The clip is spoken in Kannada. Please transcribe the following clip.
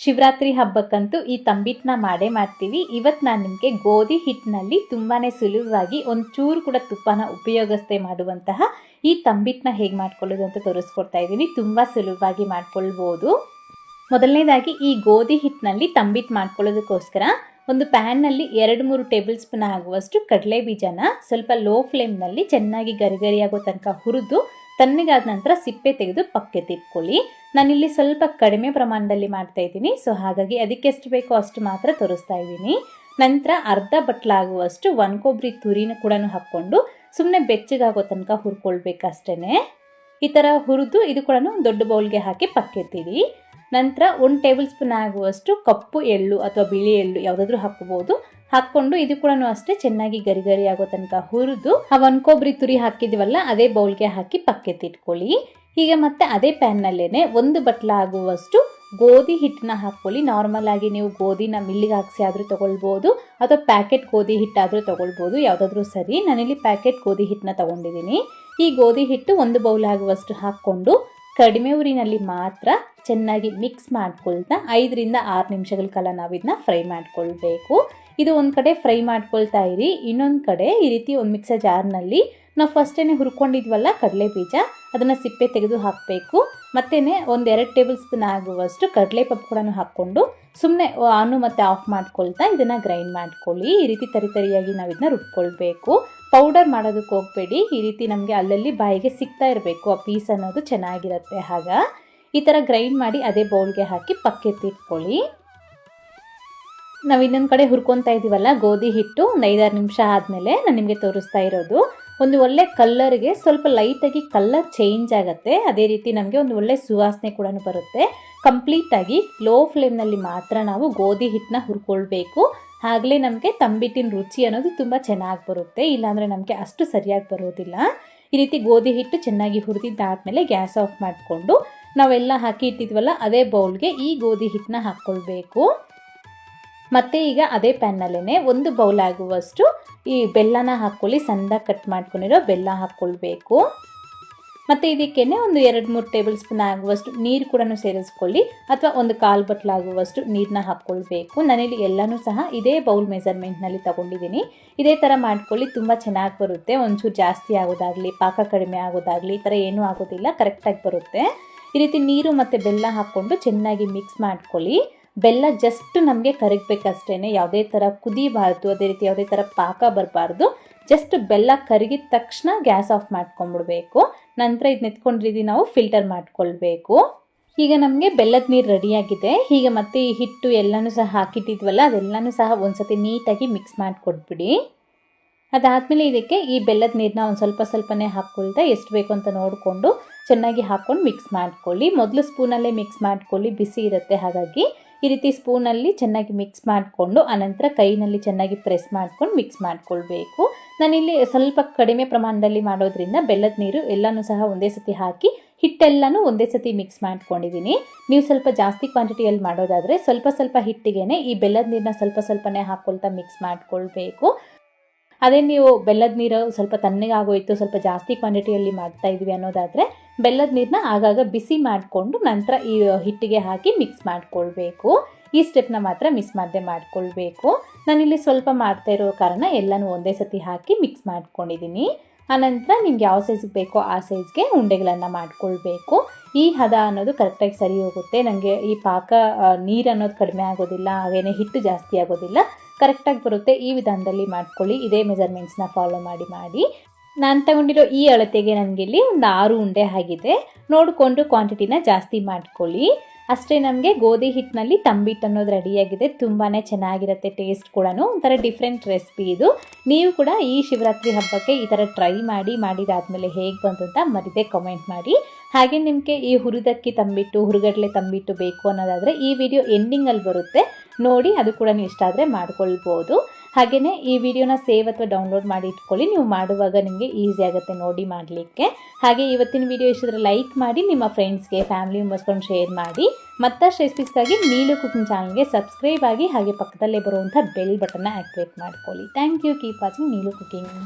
ಶಿವರಾತ್ರಿ ಹಬ್ಬಕ್ಕಂತೂ ಈ ತಂಬಿಟ್ನ ಮಾಡೇ ಮಾಡ್ತೀವಿ. ಇವತ್ತು ನಾನು ನಿಮಗೆ ಗೋಧಿ ಹಿಟ್ಟಿನಲ್ಲಿ ತುಂಬಾ ಸುಲಭವಾಗಿ ಒಂದು ಚೂರು ಕೂಡ ತುಪ್ಪನ ಉಪಯೋಗಿಸದೆ ಮಾಡುವಂತಹ ಈ ತಂಬಿಟ್ಟನ್ನ ಹೇಗೆ ಮಾಡ್ಕೊಳ್ಳೋದು ಅಂತ ತೋರಿಸ್ಕೊಡ್ತಾ ಇದ್ದೀನಿ. ತುಂಬ ಸುಲಭವಾಗಿ ಮಾಡ್ಕೊಳ್ಬೋದು. ಮೊದಲನೇದಾಗಿ ಈ ಗೋಧಿ ಹಿಟ್ಟಿನಲ್ಲಿ ತಂಬಿಟ್ಟು ಮಾಡ್ಕೊಳ್ಳೋದಕ್ಕೋಸ್ಕರ ಒಂದು ಪ್ಯಾನ್ನಲ್ಲಿ ಎರಡು ಮೂರು ಟೇಬಲ್ ಸ್ಪೂನ್ ಆಗುವಷ್ಟು ಕಡಲೆ ಬೀಜನ ಸ್ವಲ್ಪ ಲೋ ಫ್ಲೇಮ್ನಲ್ಲಿ ಚೆನ್ನಾಗಿ ಗರಿಗರಿಯಾಗೋ ತನಕ ಹುರಿದು ತಣ್ಣಗಾದ ನಂತರ ಸಿಪ್ಪೆ ತೆಗೆದು ಪಕ್ಕೆ ನಾನು ನಾನಿಲ್ಲಿ ಸ್ವಲ್ಪ ಕಡಿಮೆ ಪ್ರಮಾಣದಲ್ಲಿ ಮಾಡ್ತಾ ಇದ್ದೀನಿ. ಸೊ ಹಾಗಾಗಿ ಅದಕ್ಕೆ ಎಷ್ಟು ಬೇಕೋ ಅಷ್ಟು ಮಾತ್ರ ತೋರಿಸ್ತಾ ಇದ್ದೀನಿ. ನಂತರ ಅರ್ಧ ಬಟ್ಲಾಗುವಷ್ಟು ಒನ್ ಕೊಬ್ಬರಿ ತುರಿನ ಕೂಡ ಹಾಕ್ಕೊಂಡು ಸುಮ್ಮನೆ ಬೆಚ್ಚಗಾಗೋ ತನಕ ಹುರ್ಕೊಳ್ಬೇಕಷ್ಟೇ ಈ ಥರ ಹುರಿದು ಇದು ಕೂಡ ದೊಡ್ಡ ಬೌಲ್ಗೆ ಹಾಕಿ ಪಕ್ಕೆತ್ತೀರಿ ನಂತರ ಒಂದು ಟೇಬಲ್ ಸ್ಪೂನ್ ಆಗುವಷ್ಟು ಕಪ್ಪು ಎಳ್ಳು ಅಥವಾ ಬಿಳಿ ಎಳ್ಳು ಯಾವುದಾದ್ರೂ ಹಾಕ್ಬೋದು. ಹಾಕ್ಕೊಂಡು ಇದು ಕೂಡ ಅಷ್ಟೇ ಚೆನ್ನಾಗಿ ಗರಿ ಗರಿ ಆಗೋ ತನಕ ಹುರಿದು ಆ ಒನ್ ಕೊಬ್ಬರಿ ತುರಿ ಹಾಕಿದ್ವಲ್ಲ, ಅದೇ ಬೌಲ್ಗೆ ಹಾಕಿ ಪಕ್ಕೆತ್ತಿಟ್ಕೊಳ್ಳಿ ಈಗ ಮತ್ತೆ ಅದೇ ಪ್ಯಾನ್ನಲ್ಲೇ ಒಂದು ಬಟ್ಲ ಆಗುವಷ್ಟು ಗೋಧಿ ಹಿಟ್ಟನ್ನ ಹಾಕ್ಕೊಳ್ಳಿ. ನಾರ್ಮಲ್ ಆಗಿ ನೀವು ಗೋಧಿನ ಮಿಲ್ಲಿಗೆ ಹಾಕ್ಸಿ ಆದರೂ ತೊಗೊಳ್ಬೋದು, ಅಥವಾ ಪ್ಯಾಕೆಟ್ ಗೋಧಿ ಹಿಟ್ಟಾದರೂ ತೊಗೊಳ್ಬೋದು, ಯಾವುದಾದ್ರೂ ಸರಿ. ನಾನಿಲ್ಲಿ ಪ್ಯಾಕೆಟ್ ಗೋಧಿ ಹಿಟ್ಟನ್ನ ತಗೊಂಡಿದ್ದೀನಿ. ಈ ಗೋಧಿ ಹಿಟ್ಟು ಒಂದು ಬೌಲ್ ಆಗುವಷ್ಟು ಹಾಕ್ಕೊಂಡು ಕಡಿಮೆ ಊರಿನಲ್ಲಿ ಮಾತ್ರ ಚೆನ್ನಾಗಿ ಮಿಕ್ಸ್ ಮಾಡ್ಕೊಳ್ತಾ ಐದರಿಂದ ಆರು ನಿಮಿಷಗಳ ಕಾಲ ನಾವು ಇದನ್ನ ಫ್ರೈ ಮಾಡ್ಕೊಳ್ಬೇಕು. ಇದು ಒಂದು ಕಡೆ ಫ್ರೈ ಮಾಡ್ಕೊಳ್ತಾ ಇರಿ. ಇನ್ನೊಂದು ಕಡೆ ಈ ರೀತಿ ಒಂದು ಮಿಕ್ಸರ್ ಜಾರ್ನಲ್ಲಿ ನಾವು ಫಸ್ಟೇ ಹುರ್ಕೊಂಡಿದ್ವಲ್ಲ ಕಡಲೆ ಬೀಜ ಅದನ್ನು ಸಿಪ್ಪೆ ತೆಗೆದು ಹಾಕಬೇಕು. ಮತ್ತೇ ಒಂದು ಎರಡು ಟೇಬಲ್ ಸ್ಪೂನ್ ಆಗುವಷ್ಟು ಕಡಲೆ ಪಪ್ಪು ಕೂಡ ಹಾಕ್ಕೊಂಡು ಸುಮ್ಮನೆ ಆನು ಮತ್ತು ಆಫ್ ಮಾಡ್ಕೊಳ್ತಾ ಇದನ್ನು ಗ್ರೈಂಡ್ ಮಾಡ್ಕೊಳ್ಳಿ. ಈ ರೀತಿ ತರಿ ತರಿಯಾಗಿ ನಾವು ಇದನ್ನ ರುಬ್ಕೊಳ್ಬೇಕು. ಪೌಡರ್ ಮಾಡೋದಕ್ಕೆ ಹೋಗಬೇಡಿ. ಈ ರೀತಿ ನಮಗೆ ಅಲ್ಲಲ್ಲಿ ಬಾಯಿಗೆ ಸಿಗ್ತಾ ಇರಬೇಕು. ಆ ಪೀಸ್ ಅನ್ನೋದು ಚೆನ್ನಾಗಿರುತ್ತೆ. ಆಗ ಈ ಥರ ಗ್ರೈಂಡ್ ಮಾಡಿ ಅದೇ ಬೌಲ್ಗೆ ಹಾಕಿ ಪಕ್ಕೆತ್ತಿಟ್ಕೊಳ್ಳಿ. ನಾವು ಇನ್ನೊಂದು ಕಡೆ ಹುರ್ಕೊತಾ ಇದ್ದೀವಲ್ಲ ಗೋಧಿ ಹಿಟ್ಟು ಒಂದು ಐದಾರು ನಿಮಿಷ ಆದಮೇಲೆ ನಾನು ನಿಮಗೆ ತೋರಿಸ್ತಾ ಇರೋದು. ಒಂದು ಒಳ್ಳೆ ಕಲ್ಲರ್ಗೆ ಸ್ವಲ್ಪ ಲೈಟಾಗಿ ಕಲ್ಲರ್ ಚೇಂಜ್ ಆಗುತ್ತೆ. ಅದೇ ರೀತಿ ನಮಗೆ ಒಂದು ಒಳ್ಳೆ ಸುವಾಸನೆ ಕೂಡ ಬರುತ್ತೆ. ಕಂಪ್ಲೀಟಾಗಿ ಲೋ ಫ್ಲೇಮ್ನಲ್ಲಿ ಮಾತ್ರ ನಾವು ಗೋಧಿ ಹಿಟ್ಟನ್ನ ಹುರ್ಕೊಳ್ಬೇಕು. ಆಗಲೇ ನಮಗೆ ತಂಬಿಟ್ಟಿನ ರುಚಿ ಅನ್ನೋದು ತುಂಬ ಚೆನ್ನಾಗಿ ಬರುತ್ತೆ. ಇಲ್ಲಾಂದರೆ ನಮಗೆ ಅಷ್ಟು ಸರಿಯಾಗಿ ಬರೋದಿಲ್ಲ. ಈ ರೀತಿ ಗೋಧಿ ಹಿಟ್ಟು ಚೆನ್ನಾಗಿ ಹುರಿದಿದ್ದಾದಮೇಲೆ ಗ್ಯಾಸ್ ಆಫ್ ಮಾಡಿಕೊಂಡು ನಾವೆಲ್ಲ ಹಾಕಿ ಇಟ್ಟಿದ್ವಲ್ಲ, ಅದೇ ಬೌಲ್ಗೆ ಈ ಗೋಧಿ ಹಿಟ್ಟನ್ನ ಹಾಕ್ಕೊಳ್ಬೇಕು ಮತ್ತು ಈಗ ಅದೇ ಪ್ಯಾನ್ನಲ್ಲೇ ಒಂದು ಬೌಲ್ ಆಗುವಷ್ಟು ಈ ಬೆಲ್ಲನ ಹಾಕ್ಕೊಳ್ಳಿ ಸಣ್ಣದಾಗಿ ಕಟ್ ಮಾಡ್ಕೊಂಡಿರೋ ಬೆಲ್ಲ ಹಾಕ್ಕೊಳ್ಬೇಕು. ಮತ್ತು ಇದಕ್ಕೇ ಒಂದು ಎರಡು ಮೂರು ಟೇಬಲ್ ಸ್ಪೂನ್ ಆಗುವಷ್ಟು ನೀರು ಕೂಡ ಸೇರಿಸ್ಕೊಳ್ಳಿ, ಅಥವಾ ಒಂದು ಕಾಲು ಬಟ್ಲಾಗುವಷ್ಟು ನೀರನ್ನ ಹಾಕ್ಕೊಳ್ಬೇಕು. ನಾನಿಲ್ಲಿ ಎಲ್ಲನೂ ಸಹ ಇದೇ ಬೌಲ್ ಮೆಸರ್ಮೆಂಟ್ನಲ್ಲಿ ತಗೊಂಡಿದ್ದೀನಿ. ಇದೇ ಥರ ಮಾಡ್ಕೊಳ್ಳಿ, ತುಂಬ ಚೆನ್ನಾಗಿ ಬರುತ್ತೆ. ಒಂಚೂರು ಜಾಸ್ತಿ ಆಗೋದಾಗಲಿ, ಪಾಕ ಕಡಿಮೆ ಆಗೋದಾಗಲಿ, ಈ ಥರ ಏನೂ ಆಗೋದಿಲ್ಲ, ಕರೆಕ್ಟಾಗಿ ಬರುತ್ತೆ. ಈ ರೀತಿ ನೀರು ಮತ್ತು ಬೆಲ್ಲ ಹಾಕ್ಕೊಂಡು ಚೆನ್ನಾಗಿ ಮಿಕ್ಸ್ ಮಾಡ್ಕೊಳ್ಳಿ. ಬೆಲ್ಲ ಜಸ್ಟ್ ನಮಗೆ ಕರಗಬೇಕಷ್ಟೇ ಯಾವುದೇ ಥರ ಕುದಿಬಾರ್ದು ಅದೇ ರೀತಿ ಯಾವುದೇ ಥರ ಪಾಕ ಬರಬಾರ್ದು. ಜಸ್ಟ್ ಬೆಲ್ಲ ಕರಗಿದ ತಕ್ಷಣ ಗ್ಯಾಸ್ ಆಫ್ ಮಾಡ್ಕೊಂಬಿಡ್ಬೇಕು. ನಂತರ ಇದು ನೆತ್ಕೊಂಡಿದ್ದು ನಾವು, ಫಿಲ್ಟರ್ ಮಾಡ್ಕೊಳ್ಬೇಕು. ಈಗ ನಮಗೆ ಬೆಲ್ಲದ ನೀರು ರೆಡಿಯಾಗಿದೆ. ಈಗ ಮತ್ತೆ ಈ ಹಿಟ್ಟು ಎಲ್ಲನೂ ಸಹ ಹಾಕಿಟ್ಟಿದ್ವಲ್ಲ, ಅದೆಲ್ಲನೂ ಸಹ ಒಂದ್ಸತಿ ನೀಟಾಗಿ ಮಿಕ್ಸ್ ಮಾಡಿಕೊಟ್ಬಿಡಿ. ಅದಾದಮೇಲೆ ಇದಕ್ಕೆ ಈ ಬೆಲ್ಲದ ನೀರನ್ನ ಒಂದು ಸ್ವಲ್ಪ ಸ್ವಲ್ಪನೇ ಹಾಕ್ಕೊಳ್ತಾ ಎಷ್ಟು ಬೇಕು ಅಂತ ನೋಡಿಕೊಂಡು ಚೆನ್ನಾಗಿ ಹಾಕ್ಕೊಂಡು ಮಿಕ್ಸ್ ಮಾಡ್ಕೊಳ್ಳಿ. ಮೊದಲು ಸ್ಪೂನಲ್ಲೇ ಮಿಕ್ಸ್ ಮಾಡ್ಕೊಳ್ಳಿ, ಬಿಸಿ ಇರುತ್ತೆ ಹಾಗಾಗಿ. ಈ ರೀತಿ ಸ್ಪೂನಲ್ಲಿ ಚೆನ್ನಾಗಿ ಮಿಕ್ಸ್ ಮಾಡಿಕೊಂಡು ಆನಂತರ ಕೈನಲ್ಲಿ ಚೆನ್ನಾಗಿ ಪ್ರೆಸ್ ಮಾಡ್ಕೊಂಡು ಮಿಕ್ಸ್ ಮಾಡ್ಕೊಳ್ಬೇಕು. ನಾನಿಲ್ಲಿ ಸ್ವಲ್ಪ ಕಡಿಮೆ ಪ್ರಮಾಣದಲ್ಲಿ ಮಾಡೋದ್ರಿಂದ ಬೆಲ್ಲದ ನೀರು ಎಲ್ಲನೂ ಸಹ ಒಂದೇ ಸತಿ ಹಾಕಿ, ಹಿಟ್ಟೆಲ್ಲನೂ ಒಂದೇ ಸತಿ ಮಿಕ್ಸ್ ಮಾಡ್ಕೊಂಡಿದ್ದೀನಿ. ನೀವು ಸ್ವಲ್ಪ ಜಾಸ್ತಿ ಕ್ವಾಂಟಿಟಿಯಲ್ಲಿ ಮಾಡೋದಾದರೆ ಸ್ವಲ್ಪ ಸ್ವಲ್ಪ ಹಿಟ್ಟಿಗೆ ಈ ಬೆಲ್ಲದ ನೀರನ್ನ ಸ್ವಲ್ಪ ಸ್ವಲ್ಪನೇ ಹಾಕ್ಕೊಳ್ತಾ ಮಿಕ್ಸ್ ಮಾಡ್ಕೊಳ್ಬೇಕು. ಅದೇ ನೀವು ಬೆಲ್ಲದ ನೀರು ಸ್ವಲ್ಪ ತಣ್ಣಗಾಗೋಯಿತು ಸ್ವಲ್ಪ ಜಾಸ್ತಿ ಕ್ವಾಂಟಿಟಿಯಲ್ಲಿ ಮಾಡ್ತಾ ಇದ್ವಿ ಅನ್ನೋದಾದರೆ ಬೆಲ್ಲದ ನೀರನ್ನ ಆಗಾಗ ಬಿಸಿ ಮಾಡಿಕೊಂಡು ನಂತರ ಈ ಹಿಟ್ಟಿಗೆ ಹಾಕಿ ಮಿಕ್ಸ್ ಮಾಡಿಕೊಳ್ಬೇಕು. ಈ ಸ್ಟೆಪ್ನ ಮಾತ್ರ ಮಿಸ್ ಮಾಡದೆ ಮಾಡ್ಕೊಳ್ಬೇಕು. ನಾನಿಲ್ಲಿ ಸ್ವಲ್ಪ ಮಾಡ್ತಾ ಇರೋ ಕಾರಣ ಎಲ್ಲನೂ ಒಂದೇ ಸತಿ ಹಾಕಿ ಮಿಕ್ಸ್ ಮಾಡ್ಕೊಂಡಿದ್ದೀನಿ. ಆನಂತರ ನಿಮ್ಗೆ ಯಾವ ಸೈಜ್ಗೆ ಬೇಕೋ ಆ ಸೈಜ್ಗೆ ಉಂಡೆಗಳನ್ನು ಮಾಡಿಕೊಳ್ಬೇಕು. ಈ ಹದ ಅನ್ನೋದು ಕರೆಕ್ಟಾಗಿ ಸರಿ ಹೋಗುತ್ತೆ. ನನಗೆ ಈ ಪಾಕ ನೀರು ಅನ್ನೋದು ಕಡಿಮೆ ಆಗೋದಿಲ್ಲ, ಹಾಗೇನೆ ಹಿಟ್ಟು ಜಾಸ್ತಿ ಆಗೋದಿಲ್ಲ. ಕರೆಕ್ಟಾಗಿ ಬರುತ್ತೆ ಈ ವಿಧಾನದಲ್ಲಿ ಮಾಡ್ಕೊಳ್ಳಿ. ಇದೇ ಮೆಜರ್ಮೆಂಟ್ಸ್ನ ಫಾಲೋ ಮಾಡಿ ಮಾಡಿ. ನಾನು ತಗೊಂಡಿರೋ ಈ ಅಳತೆಗೆ ನನಗೆ ಇಲ್ಲಿ ಒಂದು ಆರು ಉಂಡೆ ಆಗಿದೆ. ನೋಡಿಕೊಂಡು ಕ್ವಾಂಟಿಟಿನ ಜಾಸ್ತಿ ಮಾಡ್ಕೊಳ್ಳಿ. ಅಷ್ಟೇ ನಮಗೆ ಗೋಧಿ ಹಿಟ್ಟಿನಲ್ಲಿ ತಂಬಿಟ್ಟು ಅನ್ನೋದು ರೆಡಿಯಾಗಿದೆ ತುಂಬಾ ಚೆನ್ನಾಗಿರುತ್ತೆ ಟೇಸ್ಟ್ ಕೂಡ ಒಂಥರ ಡಿಫ್ರೆಂಟ್ ರೆಸಿಪಿ ಇದು. ನೀವು ಕೂಡ ಈ ಶಿವರಾತ್ರಿ ಹಬ್ಬಕ್ಕೆ ಈ ಥರ ಟ್ರೈ ಮಾಡಿ, ಮಾಡಿದಾದ್ಮೇಲೆ ಹೇಗೆ ಬಂತು ಅಂತ ಮರಿದೆ ಕಮೆಂಟ್ ಮಾಡಿ. ಹಾಗೆ ನಿಮಗೆ ಈ ಹುರಿದಕ್ಕಿ ತಂಬಿಟ್ಟು, ಹುರುಗಡ್ಲೆ ತಂಬಿಟ್ಟು ಬೇಕು ಅನ್ನೋದಾದರೆ ಈ ವಿಡಿಯೋ ಎಂಡಿಂಗಲ್ಲಿ ಬರುತ್ತೆ. ನೋಡಿ ಅದು ಕೂಡ ನೀವು ಇಷ್ಟ ಆದರೆ ಮಾಡ್ಕೊಳ್ಬೋದು. ಹಾಗೆಯೇ ಈ ವಿಡಿಯೋನ ಸೇವ್ ಅಥವಾ ಡೌನ್ಲೋಡ್ ಮಾಡಿ ಇಟ್ಕೊಳ್ಳಿ. ನೀವು ಮಾಡುವಾಗ ನಿಮಗೆ ಈಸಿ ಆಗುತ್ತೆ ನೋಡಿ ಮಾಡಲಿಕ್ಕೆ. ಹಾಗೆ ಇವತ್ತಿನ ವಿಡಿಯೋ ಇಷ್ಟಿದ್ರೆ ಲೈಕ್ ಮಾಡಿ, ನಿಮ್ಮ ಫ್ರೆಂಡ್ಸ್ಗೆ ಫ್ಯಾಮಿಲಿ ಮೆಂಬರ್ಸ್ಕೊಂಡು ಶೇರ್ ಮಾಡಿ. ಮತ್ತಷ್ಟು ರೆಸಿಪೀಸ್ಗಾಗಿ ನೀಲು ಕುಕಿಂಗ್ ಚಾನಲ್ಗೆ ಸಬ್ಸ್ಕ್ರೈಬ್ ಆಗಿ ಹಾಗೆ ಪಕ್ಕದಲ್ಲೇ ಬರುವಂಥ ಬೆಲ್ ಬಟನ್ನ ಆಕ್ಟಿವೇಟ್ ಮಾಡ್ಕೊಳ್ಳಿ. Thank you keep watching Neelu cooking